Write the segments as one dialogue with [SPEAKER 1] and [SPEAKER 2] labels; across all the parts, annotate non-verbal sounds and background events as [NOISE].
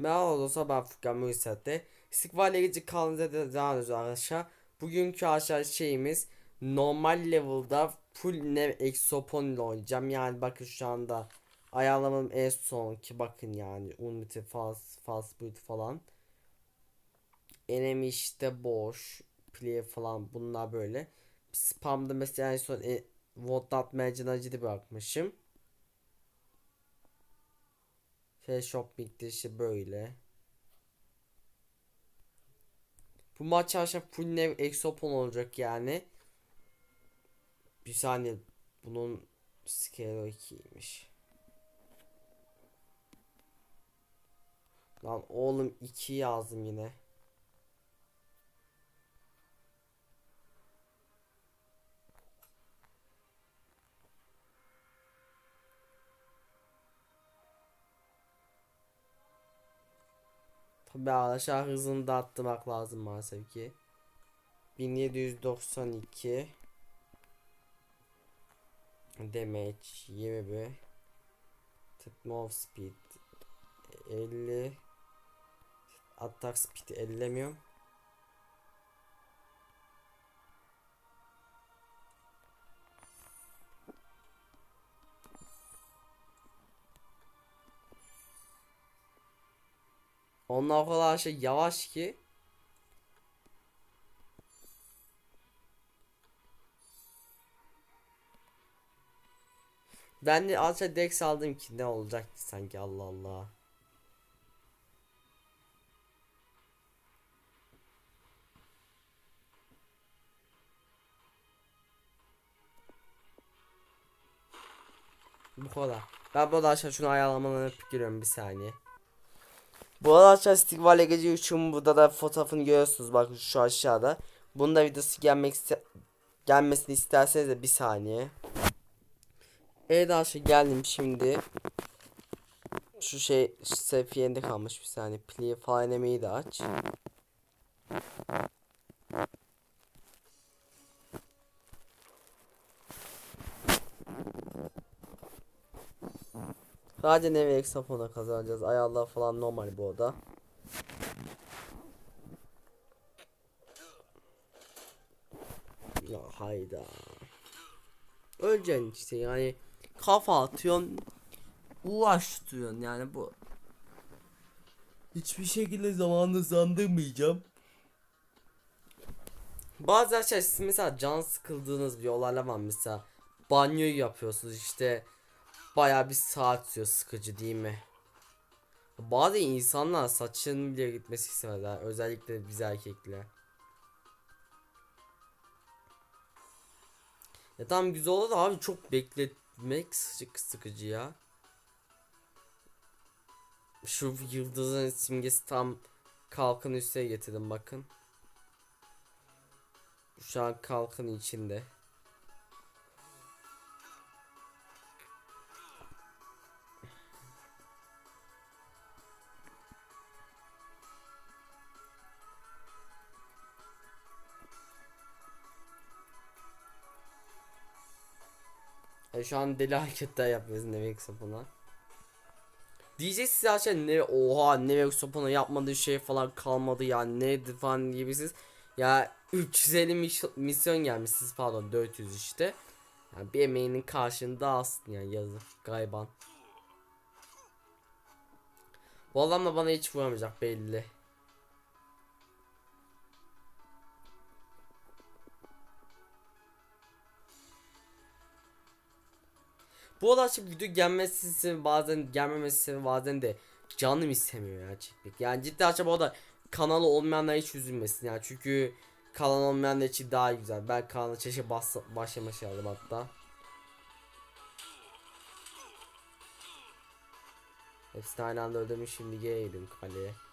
[SPEAKER 1] Merhaba dostlar ben Furkan Mürsat'te. İstikbal Gece kanalımıza da devam ediyoruz arkadaşlar. Bugünkü aşağı şeyimiz normal level'da full nev exopon ile oynayacağım. Yani bakın şu anda ayarlamam en son ki bakın yani unity fast fast boot falan. Enemy işte boş play falan bunlar böyle. Spam'da mesela en son e, vote atmayacağını acıdı bırakmışım. Shopping'de işte böyle. Bu maç arkadaşlar full nev exopon olacak yani. Bir saniye bunun scale 2'ymiş. Lan oğlum 2 yazdım yine. Tabi arkadaşlar hızını da arttırmak lazım maalesef ki. 1792 Damage 21 Move Speed 50 Attack Speed ellemiyorum. Onlar o kadar şey yavaş ki. Ben de azca Dex aldım ki ne olacak ki sanki Allah Allah. Bu kadar. Ben bu arkadaşlar şunu ayarlamalarını giriyorum bir saniye. Bu arada arkadaşlar Stigval Gece 3'ün burada da fotoğrafını görüyorsunuz bakın şu aşağıda. Bunun da videosu gelmek iste gelmesini isterseniz de bir saniye. Evet arkadaşlar geldim şimdi. Şu şey seviyende kalmış bir saniye. Play falan emeği de aç. Sadece nevi eksapona kazanacağız. Ayarlar falan normal bu oda. Ya hayda. Öleceksin işte yani kafa atıyorsun uğraştırıyorsun yani bu. Hiçbir şekilde zamanını zandırmayacağım. Bazı arkadaşlar mesela can sıkıldığınız bir olaylar var mesela banyoyu yapıyorsunuz işte Baya bir saat sürüyor sıkıcı değil mi? Bazı insanlar saçının bile gitmesi istemezler. Özellikle biz erkekler. Ya tamam güzel olur da abi çok bekletmek sıkıcı, sıkıcı ya. Şu yıldızın simgesi tam kalkın üstüne getirdim bakın. Şu an kalkın içinde. E şu an deli hareketler yapıyoruz Nevek Sapona. Diyeceksiniz arkadaşlar ne oha Nevek Sapona yapmadığı şey falan kalmadı ya neydi falan gibisiz. Ya 350 mis- misyon gelmişsiniz pardon 400 işte. Yani bir emeğinin karşılığında aslında yani yazık gayban. Bu adam da bana hiç vuramayacak belli. Bu olay şimdi video gelmesi bazen gelmemesi bazen de canım istemiyor ya çekmek. Yani ciddi o da kanalı olmayanlar hiç üzülmesin yani çünkü kanal olmayanlar için daha güzel. Ben kanala çeşe bas başlama şey aldım hatta. Hepsini aynı anda ödemiş şimdi geldim kaleye.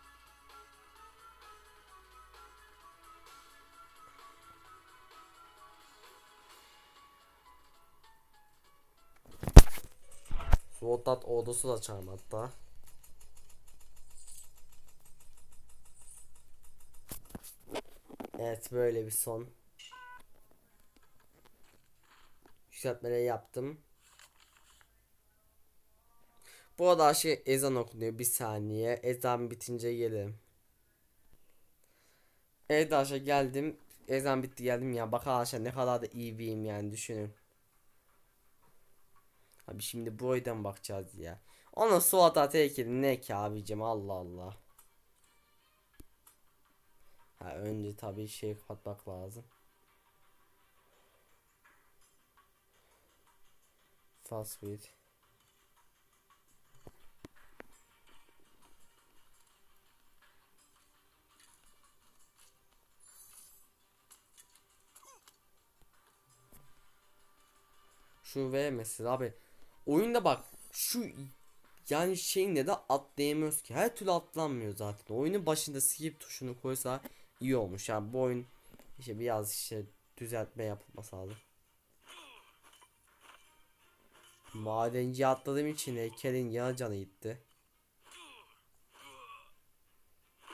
[SPEAKER 1] Rotat ordusu da çağırma. Evet böyle bir son. Yükseltmeleri yaptım. Bu arada şey ezan okunuyor bir saniye. Ezan bitince gelelim. Evet arkadaşlar geldim. Ezan bitti geldim ya. Bak arkadaşlar ne kadar da iyi biriyim yani düşünün. Abi şimdi bu oydan bakacağız ya. Ona Suat Atekin ne ki abicim Allah Allah. Ha önce tabii şey kapatmak lazım. Fast food. Şu V mesela abi. Oyunda bak şu yani şeyinde de atlayamıyoruz ki. Her türlü atlanmıyor zaten. Oyunun başında skip tuşunu koysa iyi olmuş. Yani bu oyun işte biraz işte düzeltme yapılması lazım. Madenci atladığım için heykelin yana canı gitti.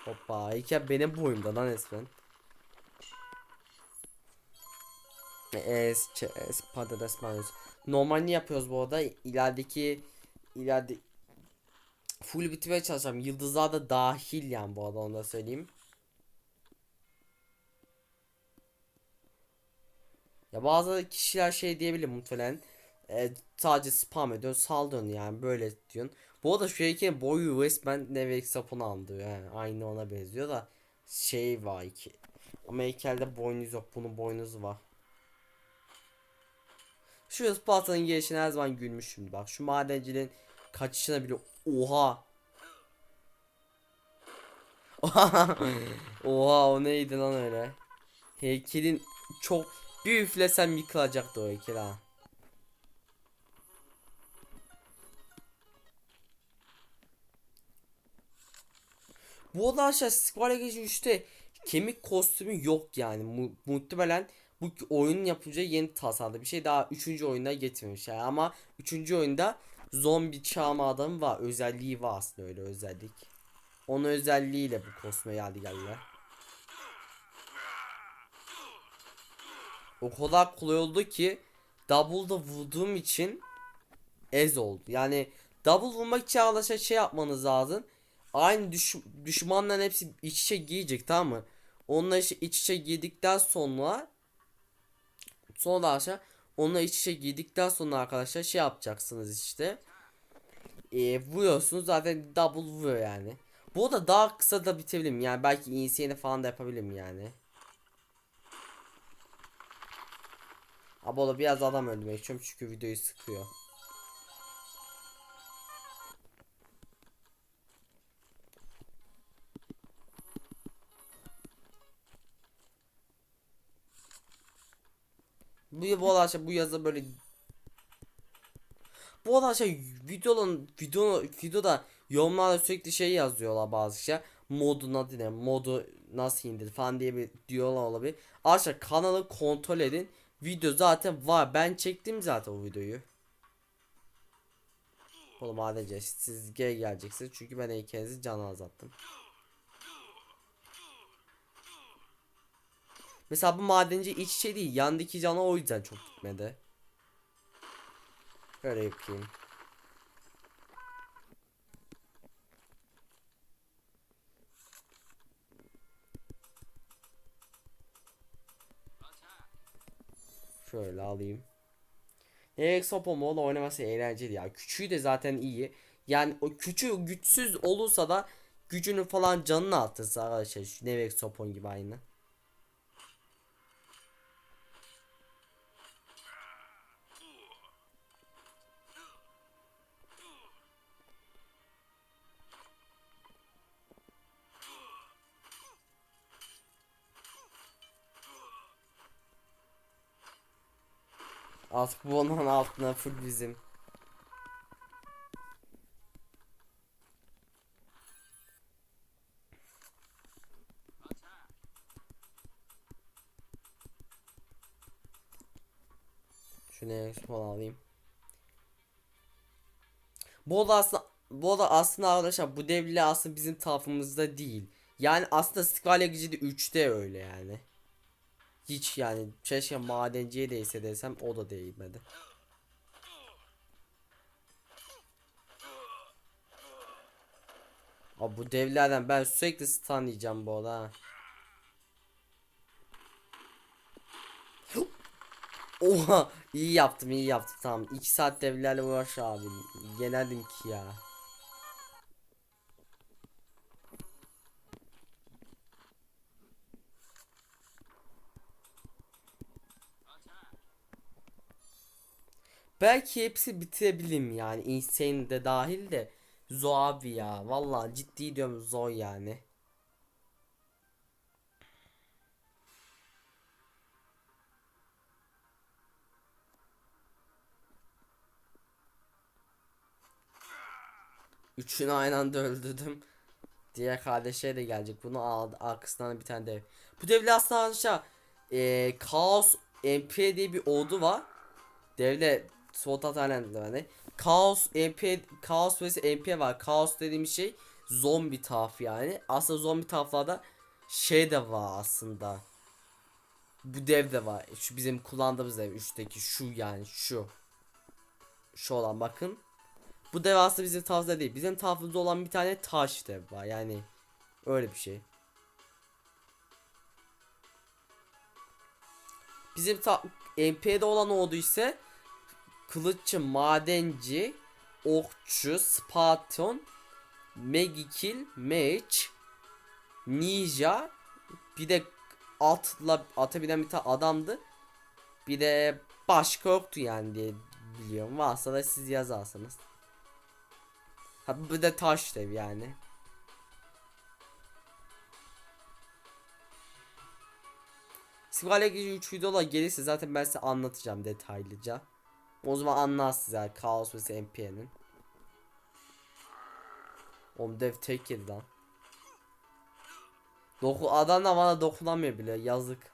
[SPEAKER 1] Hoppa heykel benim boyumda lan resmen. Es, es, patates mayonez. Normalini yapıyoruz bu arada. İlerideki ileride full bitirmeye çalışacağım. Yıldızlar da dahil yani bu arada onu da söyleyeyim. Ya bazı kişiler şey diyebilir muhtemelen. E, sadece spam ediyorsun saldırın yani böyle diyorsun. Bu arada şu heykelin boyu resmen Nevek sapını andırıyor yani aynı ona benziyor da şey var ki. Ama heykelde boynuz yok bunun boynuzu var. Şu Isparta'nın gelişine her zaman gülmüşüm. Bak şu madencinin kaçışına bile oha. [LAUGHS] Oha o neydi lan öyle? Heykelin çok bir üflesem yıkılacaktı o heykel ha. Bu arada arkadaşlar Square Gece 3'te kemik kostümü yok yani. Mu- muhtemelen bu oyunun yapılacağı yeni tasarladı. Bir şey daha 3. oyunda getirmiş yani. Ama 3. oyunda zombi çağırma adamı var. Özelliği var aslında öyle özellik. Onun özelliğiyle bu kostüme geldi geldiler. O kadar kolay oldu ki double'da vurduğum için ez oldu. Yani double vurmak için arkadaşlar şey yapmanız lazım. Aynı düş düşmanların hepsi iç içe giyecek tamam mı? Onunla işte iç içe giydikten sonra sonra arkadaşlar onunla iç içe giydikten sonra arkadaşlar şey yapacaksınız işte. E, vuruyorsunuz zaten double vuruyor yani. Bu da daha kısa da bitebilirim yani belki insane falan da yapabilirim yani. Abi o da biraz adam öldürmek istiyorum çünkü videoyu sıkıyor. Bu bu arkadaşlar bu yazı böyle bu arkadaşlar videonun video videoda yorumlarda sürekli şey yazıyorlar bazı kişiler modun adı ne modu nasıl indir falan diye bir diyorlar olabilir. Arkadaşlar kanalı kontrol edin. Video zaten var. Ben çektim zaten o videoyu. Oğlum sadece siz geri geleceksiniz çünkü ben heykelinizi cana azalttım. Mesela bu madenci iç içe değil. Yandaki cana o yüzden çok gitmedi. Böyle yapayım. Şöyle alayım. Erex Hopomo'la oynaması eğlenceli ya. Küçüğü de zaten iyi. Yani o küçüğü güçsüz olursa da gücünü falan canını atırsa arkadaşlar. Şu Nevex Sopon gibi aynı. Artık bu onun altına full bizim. Şunu ekspon alayım. Bu da aslında bu da aslında arkadaşlar bu devli aslında bizim tarafımızda değil. Yani aslında Squall gücü de 3'te öyle yani. Hiç yani keşke madenciye değse desem o da değmedi. Abi bu devlerden ben sürekli stun yiyeceğim bu arada. ha. Oha iyi yaptım iyi yaptım tamam 2 saat devlerle uğraş abi yenerdim ki ya Belki hepsi bitirebilirim yani insane de dahil de Zo abi ya vallahi ciddi diyorum Zo yani Üçünü aynı anda öldürdüm. Diğer kardeşe de gelecek. Bunu aldı. Arkasından bir tane dev. Bu devle aslında arkadaşlar eee Kaos MP diye bir ordu var. Devle Sword Art Island'da yani. Kaos MP Kaos vs MP var. Kaos dediğim şey zombi tarafı yani. Aslında zombi taraflarda şey de var aslında. Bu dev de var. Şu bizim kullandığımız dev. Üstteki şu yani şu. Şu olan bakın. Bu dev aslında bizim tarafta değil. Bizim tarafımızda olan bir tane taş dev var. Yani öyle bir şey. Bizim ta MP'de olan ordu ise kılıççı, madenci, okçu, sparton, megikil, mage, ninja, bir de atla ata binen bir tane adamdı. Bir de başka yoktu yani diye biliyorum. Varsa da siz yazarsınız. Ha bu da taş dev yani. Sivale 3 videolar gelirse zaten ben size anlatacağım detaylıca. O zaman anlarsınız yani Chaos vs MP'nin. Oğlum dev tek yedi lan. Doku adam da bana dokunamıyor bile yazık.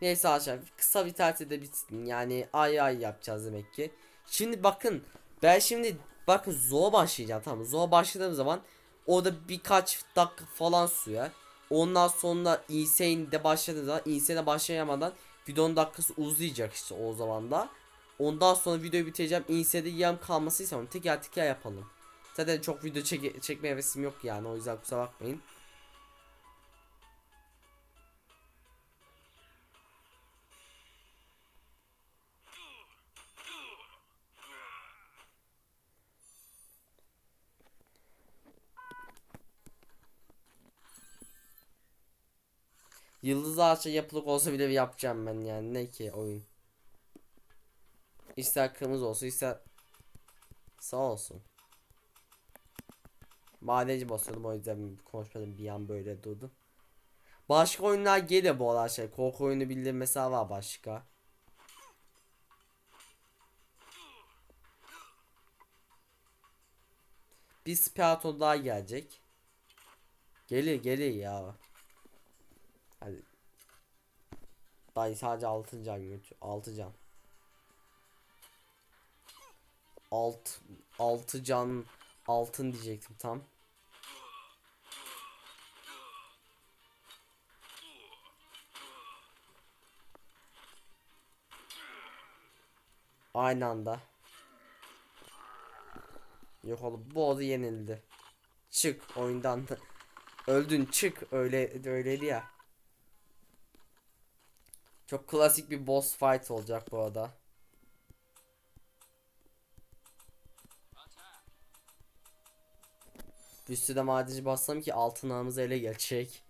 [SPEAKER 1] Neyse arkadaşlar kısa bir tatilde bitsin yani ay ay yapacağız demek ki. Şimdi bakın ben şimdi bakın zoa başlayacağım tamam? Zoa başladığım zaman orada birkaç dakika falan sürer. Ondan sonra Insane'de başladığım zaman Insane'de başlayamadan videonun dakikası uzayacak işte o zaman da. Ondan sonra videoyu bitireceğim. Insane'de yem kalması istemem. Teker teker yapalım. Zaten çok video çek çekme hevesim yok yani o yüzden kusura bakmayın. Yıldız ağaçta yapılık olsa bile yapacağım ben yani ne ki oyun. İster kırmızı olsun ister sağ olsun. Madenci basıyordum o yüzden konuşmadım bir an böyle durdu. Başka oyunlar geliyor bu arada şey korku oyunu bildiğim mesela var başka. Bir Sparton daha gelecek. Gelir gelir ya. Hadi. Dayı sadece 6 can götür. 6 can. Alt 6 can altın diyecektim tam. Aynı anda. Yok oğlum bu oldu yenildi. Çık oyundan. [LAUGHS] Öldün çık öyle öyleydi ya. Çok klasik bir boss fight olacak bu arada. Sürü de madenci bassam ki altın ağımız ele geçecek.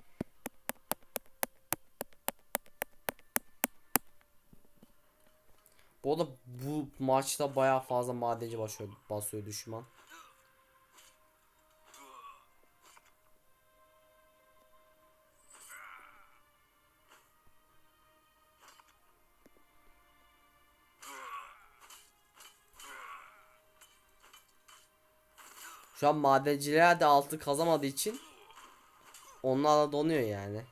[SPEAKER 1] Bu arada bu maçta bayağı fazla madenci basıyor, basıyor düşman. Şu an madenciler de altı kazamadığı için onlar da donuyor yani.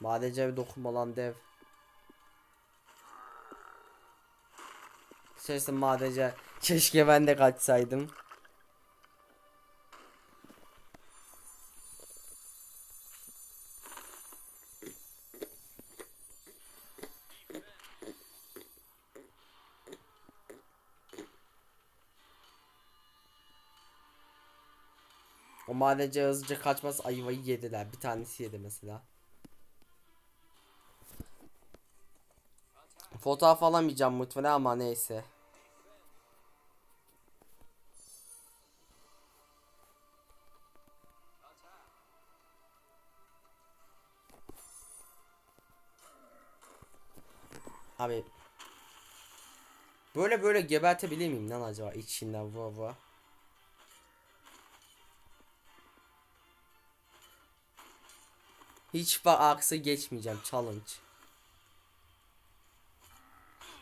[SPEAKER 1] Madenciye bir dokunma lan dev. Sesin madenci keşke ben de kaçsaydım. Madenci hızlıca kaçmaz ayvayı yediler. Bir tanesi yedi mesela. Fotoğraf alamayacağım muhtemelen ama neyse. Abi Böyle böyle gebertebilir miyim lan acaba içinden vura vura? Hiç aksı geçmeyeceğim challenge.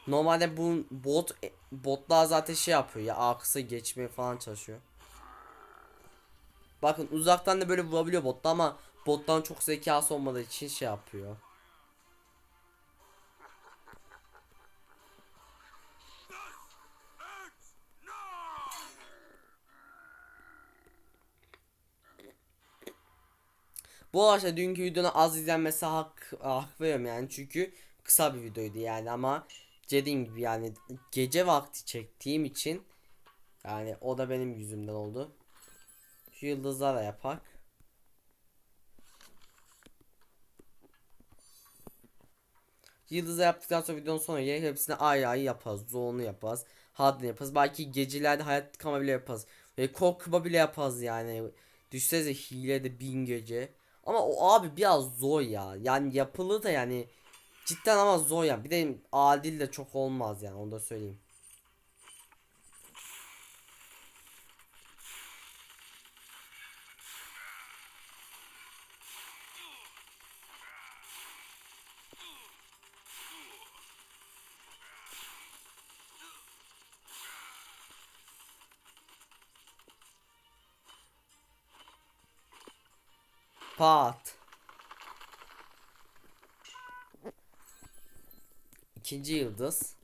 [SPEAKER 1] Normalde bu bot botlar zaten şey yapıyor ya aksı geçmeye falan çalışıyor. Bakın uzaktan da böyle vurabiliyor botla ama bottan çok zekası olmadığı için şey yapıyor. Bu arada dünkü videonun az izlenmesi hak, hak veriyorum yani çünkü kısa bir videoydu yani ama dediğim gibi yani gece vakti çektiğim için yani o da benim yüzümden oldu. Şu yıldızlarla yapak. Yıldızı yaptıktan sonra videonun sonuna gelir hepsini ayrı ayrı yaparız. Zone'u yaparız. Hard'ını yaparız. Belki gecelerde hayat kama bile yaparız. Ve korkma bile yaparız yani. Düşsenize hile de bin gece. Ama o abi biraz zor ya. Yani yapılı da yani cidden ama zor ya. Bir de adil de çok olmaz yani onu da söyleyeyim. Pat. İkinci yıldız.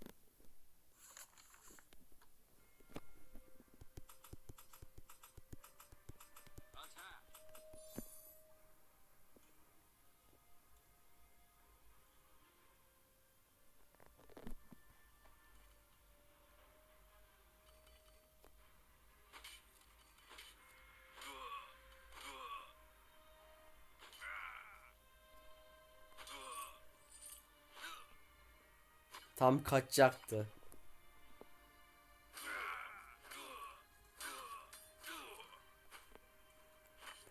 [SPEAKER 1] Tam kaçacaktı.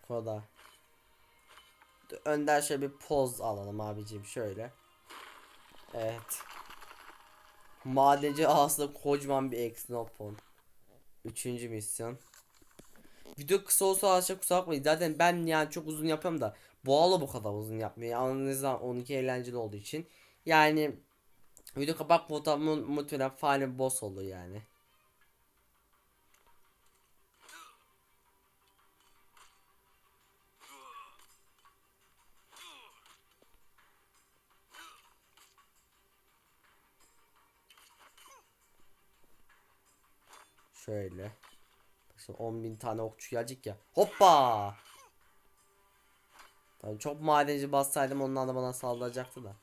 [SPEAKER 1] Kadar. Önden şöyle bir poz alalım abicim şöyle. Evet. Madenci aslında kocaman bir Exnopon. Üçüncü misyon. Video kısa olsa aşağı kusura bakmayın. Zaten ben yani çok uzun yapıyorum da Boğalı bu kadar uzun yapmıyor. Anladığınızda 12 eğlenceli olduğu için. Yani Video kapak fotoğrafı muhtemelen fare boss olur yani. Şöyle. Şimdi 10.000 tane okçu gelecek ya. Hoppa! Tabii çok madenci bassaydım onlar da bana saldıracaktı da.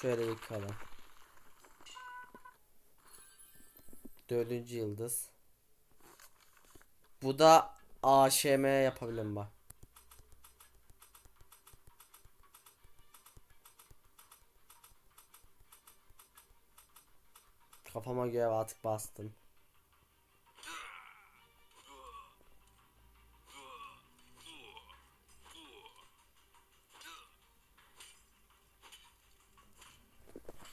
[SPEAKER 1] Şöyle yıkalım. Dördüncü yıldız. Bu da AŞM yapabilirim bak. Kafama göre artık bastım.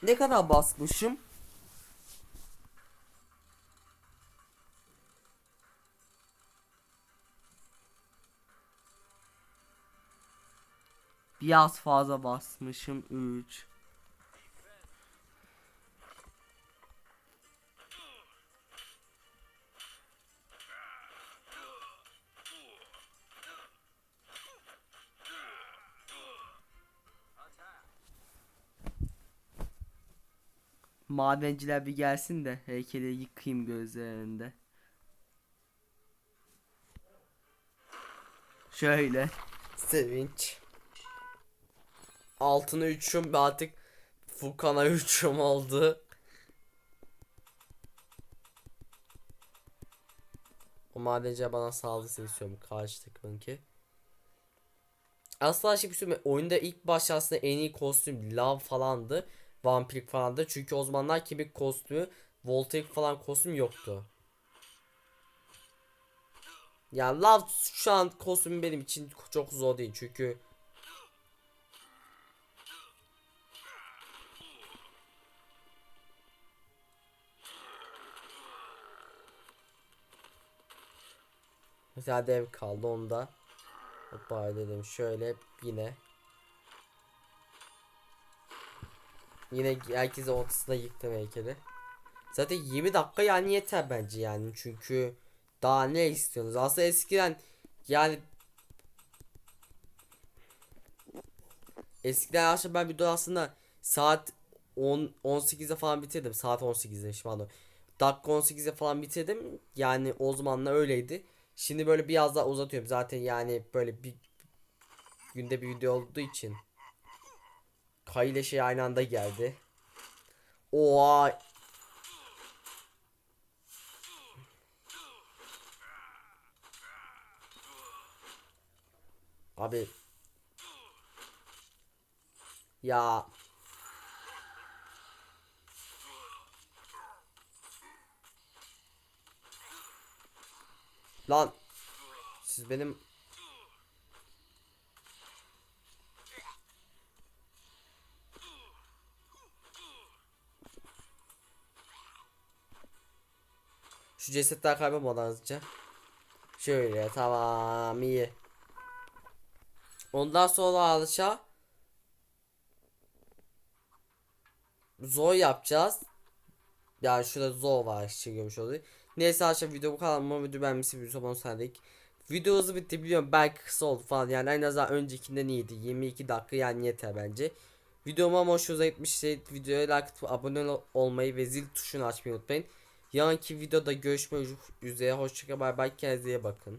[SPEAKER 1] Ne kadar basmışım? Biraz fazla basmışım 3 Madenciler bir gelsin de heykeli yıkayım gözlerinde. Şöyle. Sevinç. Altına üçüm artık Furkan'a üçüm oldu. O madenci bana saldırısını istiyorum karşı takımınki. Aslında şey bir şey? Oyunda ilk başta en iyi kostüm lav falandı. Vampirik falandı. Çünkü o zamanlar kemik kostümü, voltaik falan kostüm yoktu. Ya lav şu an kostümü benim için çok zor değil çünkü Mesela dev kaldı onda. Hoppa dedim şöyle yine. Yine herkese ortasına yıktım heykeli. Zaten 20 dakika yani yeter bence yani çünkü daha ne istiyorsunuz? Aslında eskiden yani eskiden aslında ben video aslında saat 10 18'e falan bitirdim. Saat 18'de şu anda. Dakika 18'e falan bitirdim. Yani o zamanlar öyleydi. Şimdi böyle biraz daha uzatıyorum. Zaten yani böyle bir günde bir video olduğu için. Kay ile şey aynı anda geldi. Oha. Abi. Ya. Lan. Siz benim Şu cesetler kaybolmadan hızlıca. Şöyle tamam iyi. Ondan sonra alışa zor yapacağız. Yani şurada zor var şey görmüş oluyor. Neyse arkadaşlar video bu kadar ama video beğenmişsiniz bir son serdik. Video hızlı bitti biliyorum belki kısa oldu falan yani en azından öncekinden iyiydi 22 dakika yani yeter bence. Videoma hoşunuza gitmişse videoya like atıp abone olmayı ve zil tuşunu açmayı unutmayın. Yarınki videoda görüşmek üzere. Hoşçakalın bay bay. Kendinize bakın.